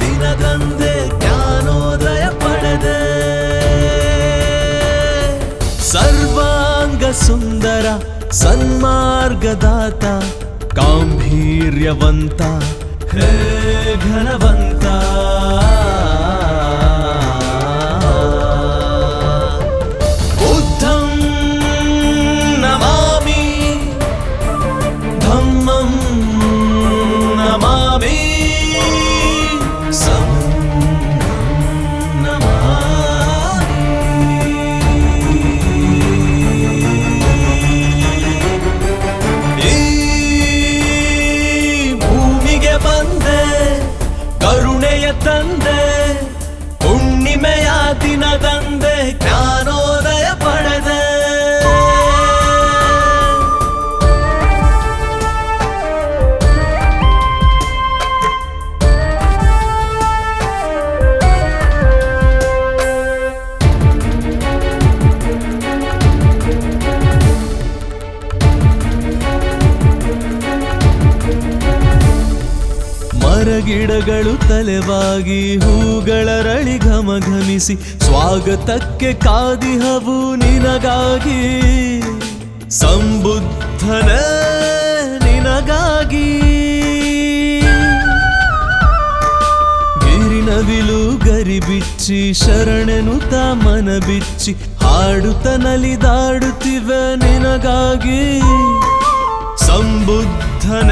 ದಿನದಂದೇ ಜ್ಞಾನೋದಯ ಪಡೆದೆ. ಸರ್ವಾಂಗ ಸುಂದರ ಸನ್ಮಾರ್ಗದಾತ ಗಾಂಭೀರ್ಯವಂತ ಹೇ ಘನವಂತ. ತಂದೆ ಹುಣ್ಣಿಮೆಯ ದಿನದಂದೆ ಜ್ಞಾನೋದಯ ಮರಗಿಡಗಳು ತಲೆವಾಗಿ ಹೂಗಳರಳಿ ಘಮಘಮಿಸಿ ಸ್ವಾಗತಕ್ಕೆ ಕಾದಿಹವು ನಿನಗಾಗಿ. ಸಂಬುದ್ಧನ ನಿನಗಾಗಿ. ಗಿರಿನವಿಲು ಗರಿಬಿಚ್ಚಿ ಶರಣೆನು ಮನ ಬಿಚ್ಚಿ ಹಾಡುತ್ತ ನಲಿದಾಡುತ್ತಿವೆ ನಿನಗಾಗಿ. ಸಂಬುದ್ಧನ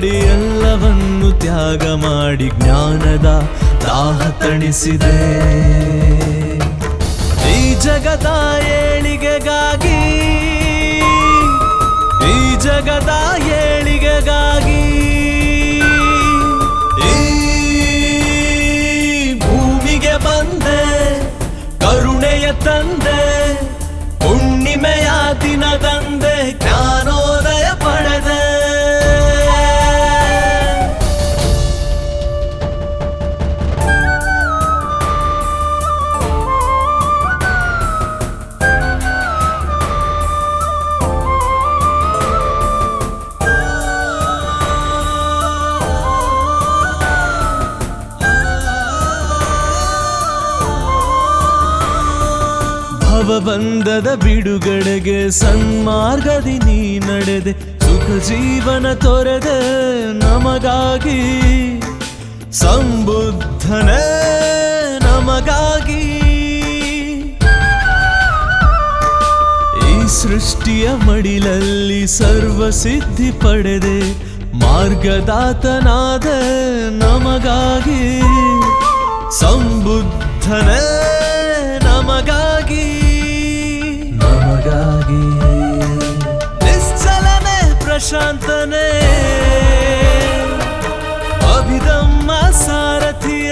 ಮಾಡಿ ಎಲ್ಲವನ್ನು ತ್ಯಾಗ ಮಾಡಿ ಜ್ಞಾನದ ದಾಹ ತಣಿಸಿದೆ. ಈ ಜಗದ ಏಳಿಗೆಗಾಗಿ ಈ ಜಗದ ಏಳಿಗೆಗಾಗಿ ಭವಬಂಧದ ಬಿಡುಗಡೆಗೆ ಸನ್ಮಾರ್ಗದಿ ನೀ ನಡೆದೆ, ಸುಖ ಜೀವನ ತೊರೆದೆ ನಮಗಾಗಿ. ಸಂಬುದ್ಧನೇ ನಮಗಾಗಿ. ಈ ಸೃಷ್ಟಿಯ ಮಡಿಲಲ್ಲಿ ಸರ್ವ ಸಿದ್ಧಿ ಪಡೆದೆ, ಮಾರ್ಗದಾತನಾದ ನಮಗಾಗಿ. ಸಂಬುದ್ಧನೇ ನಮಗಾಗಿ. ನಮಗಾಗಿ ನಿಶ್ಚಲನೆ, ಪ್ರಶಾಂತನೇ. ಅಭಿದಮ್ಮ ಸಾರಥಿಯ.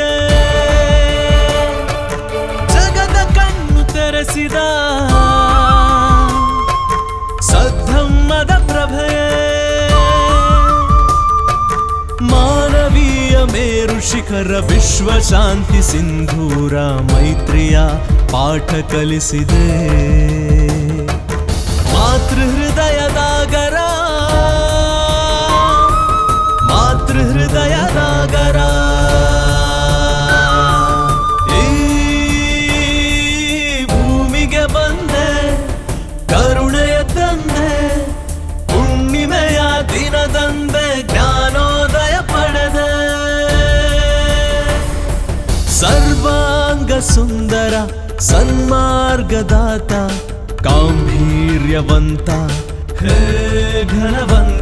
ಜಗದ ಕಣ್ಣು ತೆರೆಸಿದ. ಸದ್ಧಮ್ಮದ ಪ್ರಭೆಯ. ಮಾನವೀಯ ಮೇರು ಶಿಖರ ವಿಶ್ವ ಶಾಂತಿ ಸಿಂಧೂರ ಮೈತ್ರಿಯ ಪಾಠ ಕಲಿಸಿದೆ. ಮಾತೃ ಹೃದಯದಾಗರ ಮಾತೃ ಹೃದಯದಾಗರ ಈ ಭೂಮಿಗೆ ಬಂದೆ, ಕರುಣೆಯ ತಂದೆ, ಹುಣ್ಣಿಮೆಯ ದಿನದಂದೆ ಜ್ಞಾನೋದಯ ಪಡೆದೆ. ಸರ್ವಾಂಗ ಸುಂದರ ಸನ್ಮಾರ್ಗದಾತ ಗಾಂಭೀರ್ಯವಂತ ಹೇ ಘನವಂತ